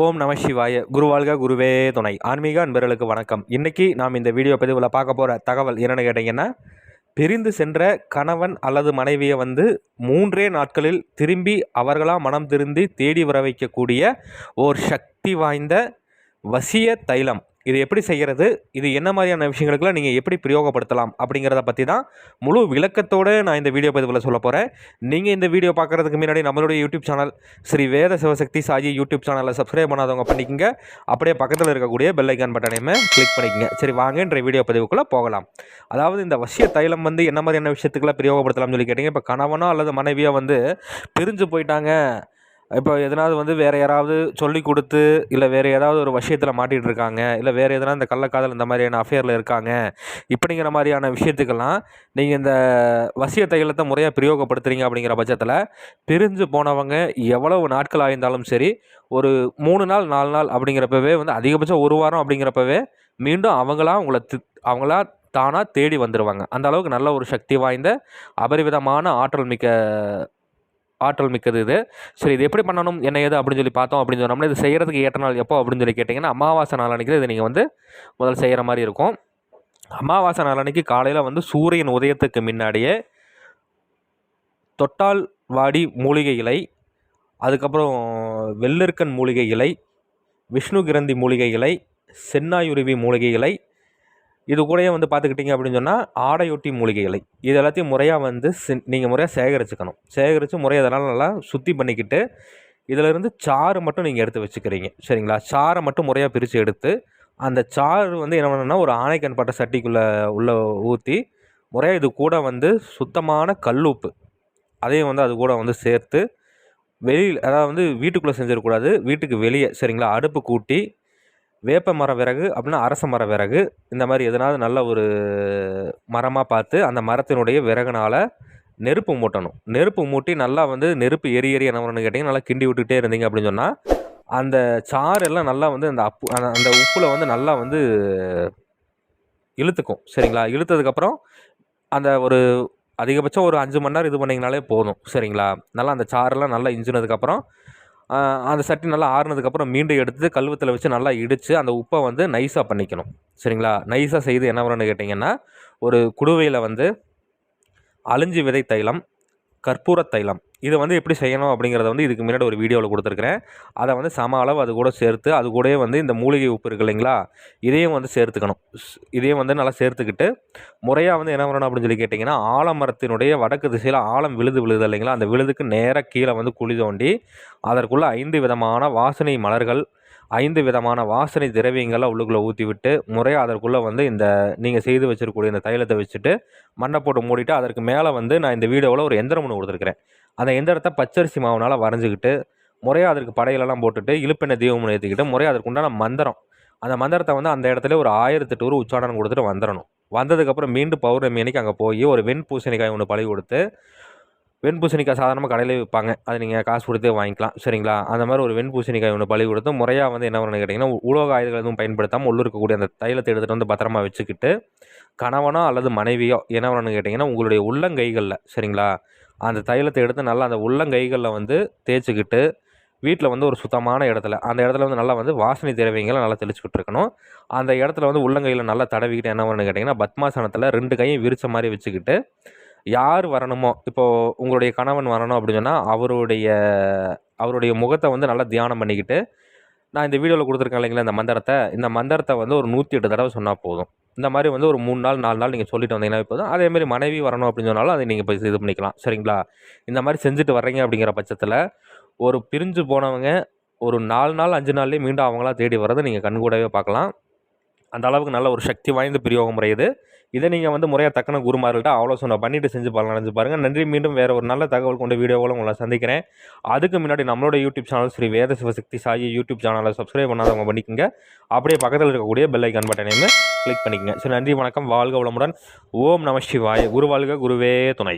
ஓம் நம சிவாய. குருவாழ்க குருவே துணை. ஆன்மீக அன்பர்களுக்கு வணக்கம். இன்றைக்கி நாம் இந்த வீடியோ பதிவில் பார்க்க போகிற தகவல் என்னென்னு கேட்டிங்கன்னா பிரிந்து சென்ற கணவன் அல்லது மனைவியை வந்து மூன்றே நாட்களில் திரும்பி அவர்களாக மனம் திருந்தி தேடி வர வைக்கக்கூடிய ஓர் சக்தி வாய்ந்த வசிய தைலம். இது எப்படி செய்கிறது இது என்ன மாதிரியான விஷயங்களுக்குலாம் நீங்கள் எப்படி பிரயோகப்படுத்தலாம்? அப்படிங்கிறத பற்றி தான் முழு விளக்கத்தோடு நான் இந்த வீடியோ பதிவில் சொல்ல போகிறேன் நீங்கள் இந்த வீடியோ பார்க்குறதுக்கு முன்னாடி நம்மளுடைய YouTube channel Sri Veda Sivasakthi Saji YouTube சேனலை சப்ஸ்கிரைப் பண்ணாதவங்க பண்ணிக்கங்க. அப்படியே பக்கத்தில் இருக்கக்கூடிய பெல் ஐக்கான் பட்டனையுமே கிளிக் பண்ணிக்கங்க. சரி வாங்கன்ற வீடியோ பதிவுக்குள்ளே போகலாம். அதாவது இந்த வசிய தைலம் வந்து என்ன மாதிரியான விஷயத்துக்குலாம் பிரயோகப்படுத்தலாம்னு சொல்லி கேட்டிங்க. இப்போ கணவனோ அல்லது மனைவியோ வந்து பிரிஞ்சு போயிட்டாங்க. இப்போ எதனாவது வந்து வேறு யாராவது சொல்லி கொடுத்து இல்லை வேறு ஏதாவது ஒரு விஷயத்தில் மாட்டிகிட்டு இருக்காங்க இல்லை வேறு எதனா இந்த கள்ளக்காதல் இந்த மாதிரியான அஃபேரில் இருக்காங்க இப்படிங்கிற மாதிரியான விஷயத்துக்கெல்லாம் நீங்கள் இந்த வசிய தைலத்தை முறையாக பிரயோகப்படுத்துகிறீங்க அப்படிங்கிற பட்சத்தில் பிரிஞ்சு போனவங்க எவ்வளவு நாட்கள் ஆயிருந்தாலும் சரி ஒரு மூணு நாள் நாலு நாள் அப்படிங்கிறப்பவே வந்து அதிகபட்சம் ஒரு வாரம் அப்படிங்கிறப்பவே மீண்டும் அவங்களாம் உங்களை அவங்களா தானாக தேடி வந்துடுவாங்க அந்த அளவுக்கு நல்ல ஒரு சக்தி வாய்ந்த அபரிவிதமான ஆற்றல் மிக்க ஆற்றல் மிக்கது இது. சரி இது எப்படி பண்ணணும்? என்ன ஏது அப்படின்னு சொல்லி பார்த்தோம் அப்படின்னு சொன்னோம்னா இது செய்கிறதுக்கு ஏற்ற நாள் எப்போ அப்படின்னு சொல்லி கேட்டிங்கன்னா அமாவாசை நாள் அன்றைக்கி இது நீங்கள் வந்து முதல் செய்கிற மாதிரி இருக்கும். அமாவாசை நாள் அன்றைக்கி காலையில் வந்து சூரியன் உதயத்துக்கு முன்னாடியே தொட்டால் வாடி மூலிகை இலை அதுக்கப்புறம் வெள்ளருக்கன் மூலிகை இலை விஷ்ணு கிரந்தி மூலிகை இலை சென்னாயுருவி மூலிகை இலை இது கூடயே வந்து பார்த்துக்கிட்டிங்க அப்படின்னு சொன்னால் ஆடையொட்டி மூலிகைகளை. இது எல்லாத்தையும் முறையாக வந்து நீங்கள் முறையாக சேகரிச்சுக்கணும். சேகரித்து முறையாக அதனால் நல்லா சுத்தி பண்ணிக்கிட்டு இதிலிருந்து சாறு மட்டும் நீங்கள் எடுத்து வச்சுக்கிறீங்க. சரிங்களா? சாரை மட்டும் முறையாக பிரித்து எடுத்து அந்த சாறு வந்து என்ன பண்ணணும்னா ஒரு ஆணைக்கண் பட்ட சட்டிக்குள்ளே உள்ளே ஊற்றி முறையாக இது கூட வந்து சுத்தமான கல்லுப்பு அதையும் வந்து அது கூட வந்து சேர்த்து வெளியில் அதாவது வந்து வீட்டுக்குள்ளே செஞ்சிடக்கூடாது. வீட்டுக்கு வெளியே சரிங்களா? அடுப்பு கூட்டி வேப்ப மர விறகு அப்படின்னா அரச மர விறகு. இந்த மாதிரி எதனாவது நல்ல ஒரு மரமாக பார்த்து அந்த மரத்தினுடைய விறகுனால் நெருப்பு மூட்டணும். நெருப்பு மூட்டி நல்லா வந்து நெருப்பு எரி எரி என்ன பண்ணணும்னு கேட்டிங்கன்னா நல்லா கிண்டி விட்டுக்கிட்டே இருந்தீங்க அப்படின்னு சொன்னால் அந்த சாறு எல்லாம் நல்லா வந்து அந்த அப்பு அந்த உப்பில் வந்து நல்லா வந்து இழுத்துக்கும். சரிங்களா? இழுத்ததுக்கப்புறம் அந்த ஒரு அதிகபட்சம் ஒரு அஞ்சு மணி நேரம் இது பண்ணிங்கனாலே போதும். சரிங்களா? நல்லா அந்த சாரெல்லாம் நல்லா இஞ்சினதுக்கப்புறம் அந்த சட்டி நல்லா ஆறுனதுக்கப்புறம் மீண்டும் எடுத்து கல்வத்தில் வச்சு நல்லா இடித்து அந்த உப்பை வந்து நைஸாக பண்ணிக்கணும். சரிங்களா? நைஸாக செய்து என்ன பண்ணணும்னு கேட்டிங்கன்னா ஒரு குடுவையில் வந்து அழிஞ்சி விதை தைலம் கற்பூர தைலம் இதை வந்து எப்படி செய்யணும் அப்படிங்கிறத வந்து இதுக்கு முன்னாடி ஒரு வீடியோவில் கொடுத்துருக்குறேன். அதை வந்து சம அளவு அது கூட சேர்த்து அது கூடயே வந்து இந்த மூலிகை உப்பு இருக்குது இல்லைங்களா இதையும் வந்து சேர்த்துக்கணும். இதையும் வந்து நல்லா சேர்த்துக்கிட்டு முறையாக வந்து என்ன பண்ணணும் அப்படின்னு சொல்லி கேட்டிங்கன்னா ஆலமரத்தினுடைய வடக்கு திசையில் ஆழம் விழுது விழுது இல்லைங்களா அந்த விழுதுக்கு நேராக கீழே வந்து குழி தோண்டி அதற்குள்ளே ஐந்து விதமான வாசனை மலர்கள் ஐந்து விதமான வாசனை திரவியங்களை உள்ளுக்குள்ளே ஊற்றி விட்டு முறையாக அதற்குள்ளே வந்து இந்த நீங்கள் செய்து வச்சிருக்கக்கூடிய இந்த தைலத்தை வச்சுட்டு மண்ணை போட்டு மூடிட்டு அதற்கு மேலே வந்து நான் இந்த வீடியோவில் ஒரு எந்திரம் ஒன்று கொடுத்துருக்குறேன். அந்த எந்திரத்தை பச்சரிசி மாவுனால் வரைஞ்சிக்கிட்டு முறையாக அதற்கு படையிலெல்லாம் போட்டுட்டு இழுப்பெண்ணெய் தீபம் ஏற்றிக்கிட்டு முறையாக அதற்குண்டான மந்திரம். அந்த மந்திரத்தை வந்து அந்த இடத்துல ஒரு ஆயிரத்து டூர் உச்சாடனம் கொடுத்துட்டு வந்துடணும் வந்ததுக்கப்புறம் மீண்டும் பௌர்ணமி அன்னைக்கு அங்கே போய் ஒரு வெண் பூசணிக்காய் ஒன்று பழகி கொடுத்து வெண்பூசணிக்காய் சாதாரணமாக கடையில் விற்பாங்க. அது நீங்கள் காசு கொடுத்தே வாங்கிக்கலாம். சரிங்களா? அந்த மாதிரி ஒரு வெண்பூசணிக்காய் ஒன்று பழி கொடுத்து முறையாக வந்து என்ன பண்ணணும் கேட்டிங்கன்னா உலோக ஆயுதங்கள் எதுவும் பயன்படுத்தாமல் உள்ளே இருக்கக்கூடிய அந்த தைலத்தை எடுத்துகிட்டு வந்து பத்திரமா வச்சுக்கிட்டு கணவனோ அல்லது மனைவியோ என்ன பண்ணணும்னு கேட்டிங்கன்னா உங்களுடைய உள்ளங்கைகளில் சரிங்களா? அந்த தைலத்தை எடுத்து நல்லா அந்த உள்ளங்கைகளில் வந்து தேய்ச்சிக்கிட்டு வீட்டில் வந்து ஒரு சுத்தமான இடத்துல அந்த இடத்துல வந்து நல்லா வந்து வாசனை திரவியங்களை நல்லா தெளிச்சுக்கிட்டு இருக்கணும். அந்த இடத்துல வந்து உள்ளங்கையில் நல்லா தடவிக்கிட்டு என்ன பண்ணு கேட்டிங்கன்னா பத்மாசனத்தில் ரெண்டு கையும் விரிச்ச மாதிரி வச்சுக்கிட்டு யார் வரணுமோ இப்போது உங்களுடைய கணவன் வரணும் அப்படின்னு சொன்னால் அவருடைய அவருடைய முகத்தை வந்து நல்லா தியானம் பண்ணிக்கிட்டு நான் இந்த வீடியோவில் கொடுத்துருக்கேன் இல்லைங்களா இந்த மந்திரத்தை. இந்த மந்திரத்தை வந்து ஒரு நூற்றி எட்டு தடவை சொன்னால் போதும். இந்த மாதிரி வந்து ஒரு மூணு நாள் நாலு நாள் நீங்கள் சொல்லிட்டு வந்தீங்கன்னா போதும். அதேமாதிரி மனைவி வரணும் அப்படின்னு சொன்னாலும் அதை நீங்கள் போய் இது பண்ணிக்கலாம். சரிங்களா? இந்த மாதிரி செஞ்சுட்டு வர்றீங்க அப்படிங்கிற பட்சத்தில் ஒரு பிரிஞ்சு போனவங்க ஒரு நாலு நாள் அஞ்சு நாள்லேயே மீண்டும் அவங்களாம் தேடி வர்றதை நீங்கள் கண்கூடவே பார்க்கலாம். அந்த அளவுக்கு நல்ல ஒரு சக்தி வாய்ந்த பிரயோக முறை இது இதை நீங்கள் வந்து முறையாக தக்கன குருமார்கள்ட்ட ஆலோசனை பண்ணிவிட்டு செஞ்சு பலனடைஞ்சு பாருங்கள் நன்றி. மீண்டும் வேறு ஒரு நல்ல தகவல் கொண்ட வீடியோவில் உங்களை சந்திக்கிறேன். அதுக்கு முன்னாடி நம்மளோட YouTube channel Sri Veda Sivasakthi Sai YouTube சேனலை சப்ஸ்கிரைப் பண்ணாதவங்க பண்ணிக்கோங்க. அப்படியே பக்கத்தில் இருக்கக்கூடிய பெல் ஐக்கான் பட்டனையுமே கிளிக் பண்ணிக்கங்க. சரி நன்றி வணக்கம். வாழ்க வளமுடன். ஓம் நம சிவாய. குரு வாழ்க குருவே துணை.